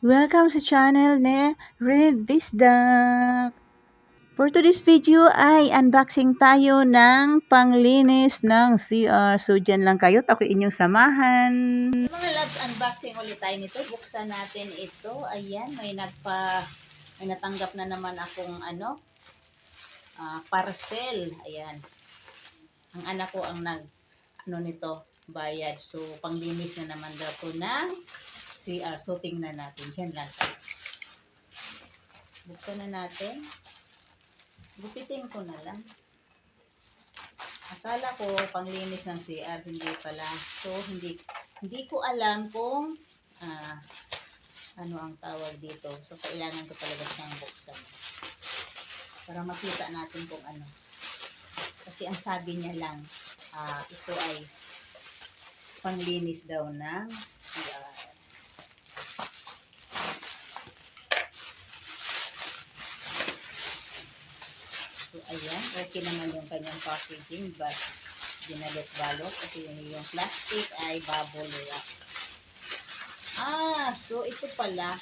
Welcome sa channel ni Red Bisdak. For today's video ay unboxing tayo ng panglinis ng CR. So dyan lang kayo, ako inyong samahan. Mga loves, unboxing ulit tayo nito. Buksan natin ito. Ayan, may nagpa may natanggap na naman akong ano ah, parcel. Ayan. Ang anak ko ang nag ano nito, bayad. So panglinis na naman daw po ng CR. So, tingnan natin. Diyan lang. Buksan na natin. Gupitin ko na lang. Akala ko panglinis ng CR, hindi pala. So, hindi hindi ko alam kung ah, ano ang tawag dito. So, kailangan ko talaga siyang buksan. Para makita natin kung ano. Kasi ang sabi niya lang, ah, ito ay panglinis daw ng CR. So, ayan. Okay naman yung kanyang packaging. But, binalot-balot. Kasi yung, yung plastic ay bubble wrap. Ah, so ito pala.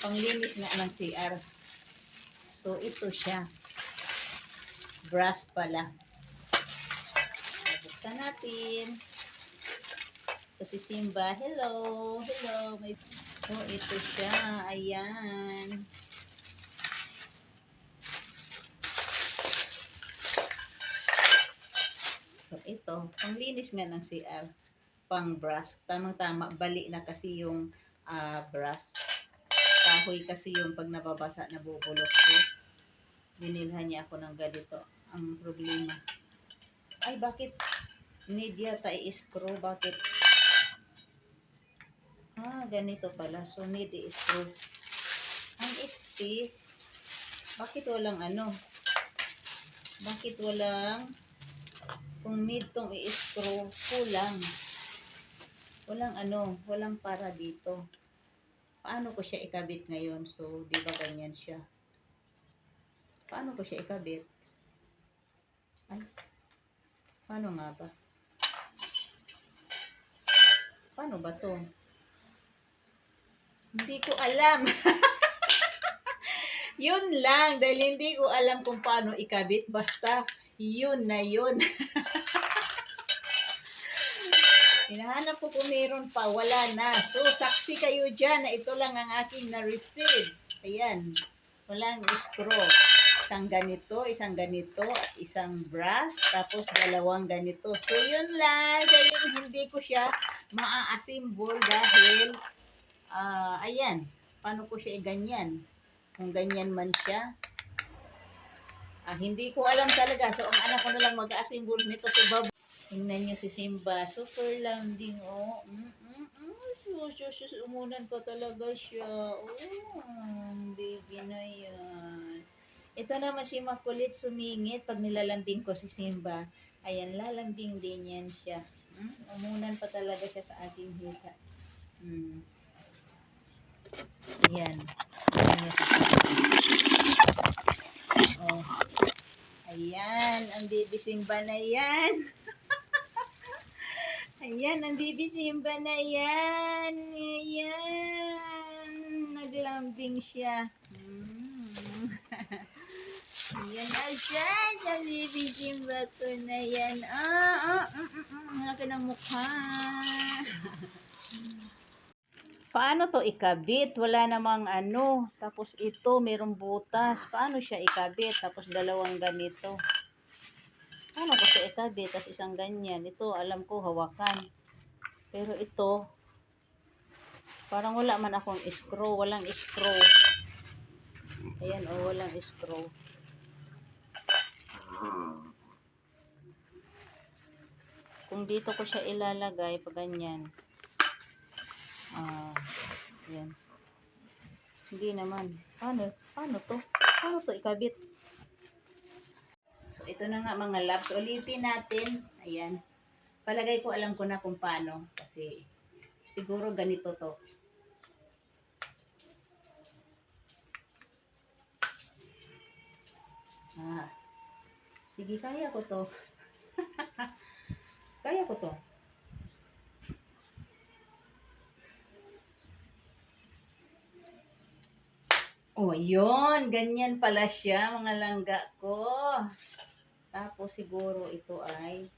Panglinis na ng CR. So, ito siya. Brush pala. Buksan natin. Ito si Simba. Hello. Hello. May... So, ito siya. Ayan. So, ito, panglinis nga ng CR, pang brush. Tamang-tama, bali na kasi yung ah, brush. Kahoy kasi yung pag nababasa, nabubulok ko. Binilhan niya ako ng ganito. Ang problema. Ay, bakit need yata i-screw? Bakit? Ah, ganito pala. So, need i-screw. Ang stick, bakit walang ano? Bakit walang kung need tong i-screw, kulang. Walang ano, walang para dito. Paano ko siya ikabit ngayon? So, di ba ganyan siya? Paano ko siya ikabit? Ay, paano nga ba? Paano ba to? Hindi ko alam. yun lang, dahil hindi ko alam kung paano ikabit. Basta, yun na yun. Hinahanap ko kung meron pa, wala na. So, saksi kayo dyan na ito lang ang aking na-receive. Ayan, walang screw. Isang ganito, isang ganito, at isang brush, tapos dalawang ganito. So, yun lang. Kaya hindi ko siya maa-assemble dahil, ah, ayan, paano ko siya i-ganyan? Kung ganyan man siya, Ah, hindi ko alam talaga. So, ang anak ko na lang mag-assemble nito si Bob. Tingnan niyo si Simba. Super landing, oh. Mm -mm -mm. So, so, so, umunan pa talaga siya. Oh, baby na yan. Ito naman si makulit sumingit pag nilalambing ko si Simba. Ayan, lalambing din yan siya. Mm? Umunan pa talaga siya sa ating hita. Mm. Yan. Ayan Oh. Ayan, ang baby Simba na yan. Ayan, ang baby Simba na yan. Ayan. Naglambing siya. Hmm. Ayan, ayan. Ang baby Simba ko na yan. Ah, ah, mm, mm, mm. Ang laki ng mukha. Paano to ikabit? Wala namang ano. Tapos ito, merong butas. Paano siya ikabit? Tapos dalawang ganito. Paano ko siya ikabit? Tapos isang ganyan. Ito, alam ko, hawakan. Pero ito, parang wala man akong screw. Walang screw. Ayan, oh, walang screw. Kung dito ko siya ilalagay, pag ganyan. Ah, yan. Hindi naman. Paano? Paano to? Paano to ikabit? So, ito na nga mga labs. Ulitin natin. Ayan. Palagay ko alam ko na kung paano. Kasi, siguro ganito to. Ah. Sige, kaya ko to. kaya ko to. O, yun. Ganyan pala siya, mga langga ko. Tapos siguro ito ay,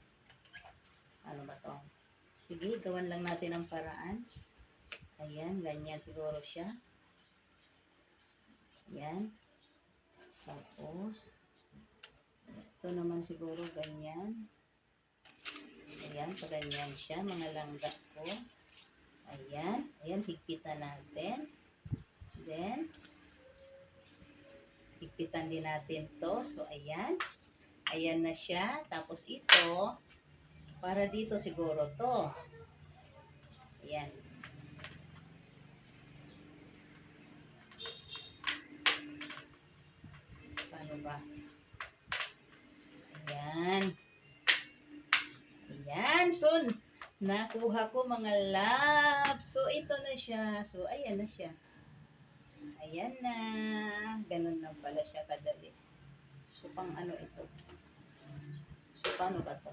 ano ba to? Sige, gawan lang natin ang paraan. Ayan, ganyan siguro siya. Ayan. Tapos, ito naman siguro ganyan. Ayan, pa ganyan siya, mga langga ko. Ayan, ayan, higpitan natin. Then, higpitan din natin to. So, ayan. Ayan na siya. Tapos ito, para dito siguro to. Ayan. Paano ba? Ayan. Ayan. So, nakuha ko mga love. So, ito na siya. So, ayan na siya. Ayan na. Ganun lang pala siya kadali. So, pang ano ito? So, paano ba ito?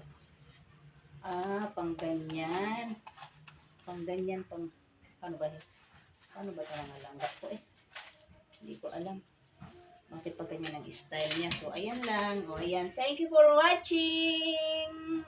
Ah, pang ganyan. Pang ganyan, pang... Ano paano ba? Eh? Paano ba talaga langgap ko eh? Hindi ko alam. Bakit pa ganyan ang style niya? So, ayan lang. O, ayan. Thank you for watching!